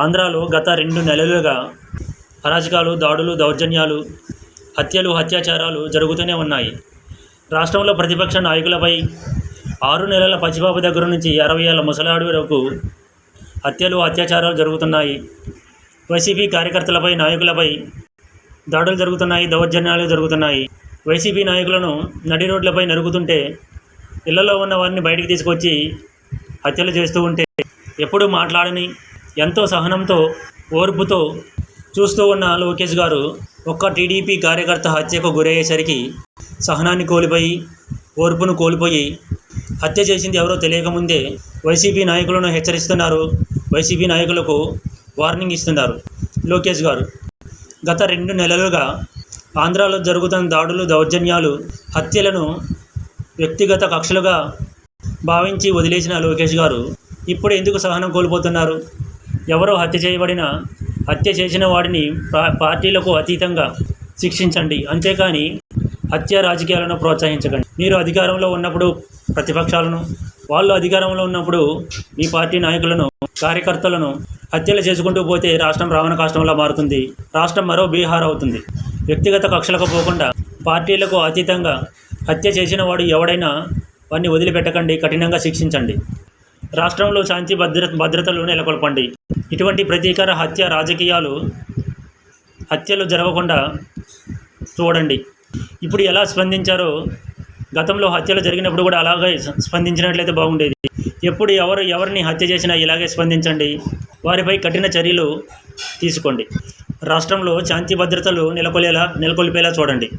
ఆంధ్రాలో గత రెండు నెలలుగా అరాచకాలు దాడులు దౌర్జన్యాలు హత్యలు అత్యాచారాలు జరుగుతూనే ఉన్నాయి. రాష్ట్రంలో ప్రతిపక్ష నాయకులపై ఆరు నెలల పచ్చిబాబు దగ్గర నుంచి అరవై ఏళ్ళ ముసలాడు వరకు హత్యలు అత్యాచారాలు జరుగుతున్నాయి. వైసీపీ కార్యకర్తలపై నాయకులపై దాడులు జరుగుతున్నాయి దౌర్జన్యాలు జరుగుతున్నాయి. వైసీపీ నాయకులను నడి రోడ్లపై నరుకుతుంటే ఇళ్ళలో ఉన్న వారిని బయటికి తీసుకొచ్చి హత్యలు చేస్తూ ఉంటే ఎప్పుడూ మాట్లాడని ఎంతో సహనంతో ఓర్పుతో చూస్తూ ఉన్న లోకేష్ గారు ఒక్క టీడీపీ కార్యకర్త హత్యకు గురయ్యేసరికి సహనాన్ని కోల్పోయి ఓర్పును కోల్పోయి హత్య చేసింది ఎవరో తెలియకముందే వైసీపీ నాయకులను హెచ్చరిస్తున్నారు. వైసీపీ నాయకులకు వార్నింగ్ ఇస్తున్నారు లోకేష్ గారు. గత రెండు నెలలుగా ఆంధ్రాలో జరుగుతున్న దాడులు దౌర్జన్యాలు హత్యలను వ్యక్తిగత కక్షలుగా భావించి వదిలేసిన లోకేష్ గారు ఇప్పుడు ఎందుకు సహనం కోల్పోతున్నారు? ఎవరో హత్య చేయబడిన హత్య చేసిన వాడిని పార్టీలకు అతీతంగా శిక్షించండి. అంతేకాని హత్య రాజకీయాలను ప్రోత్సహించకండి. మీరు అధికారంలో ఉన్నప్పుడు ప్రతిపక్షాలను వాళ్ళు అధికారంలో ఉన్నప్పుడు మీ పార్టీ నాయకులను కార్యకర్తలను హత్యలు చేసుకుంటూ పోతే రాష్ట్రం రావణ కాష్టంలో మారుతుంది. రాష్ట్రం మరో బీహార్ అవుతుంది. వ్యక్తిగత కక్షలకు పోకుండా పార్టీలకు అతీతంగా హత్య చేసిన వాడు ఎవడైనా వాడిని వదిలిపెట్టకండి కఠినంగా శిక్షించండి. రాష్ట్రంలో శాంతి భద్ర భద్రతలు నెలకొల్పండి. ఇటువంటి ప్రతీకార హత్య రాజకీయాలు హత్యలు జరగకుండా చూడండి. ఇప్పుడు ఎలా స్పందించారో గతంలో హత్యలు జరిగినప్పుడు కూడా అలాగే స్పందించినట్లయితే బాగుండేది. ఎప్పుడు ఎవరు ఎవరిని హత్య చేసినా ఇలాగే స్పందించండి. వారిపై కఠిన చర్యలు తీసుకోండి. రాష్ట్రంలో శాంతి భద్రతలు నెలకొలేలా నెలకొల్పేలా చూడండి.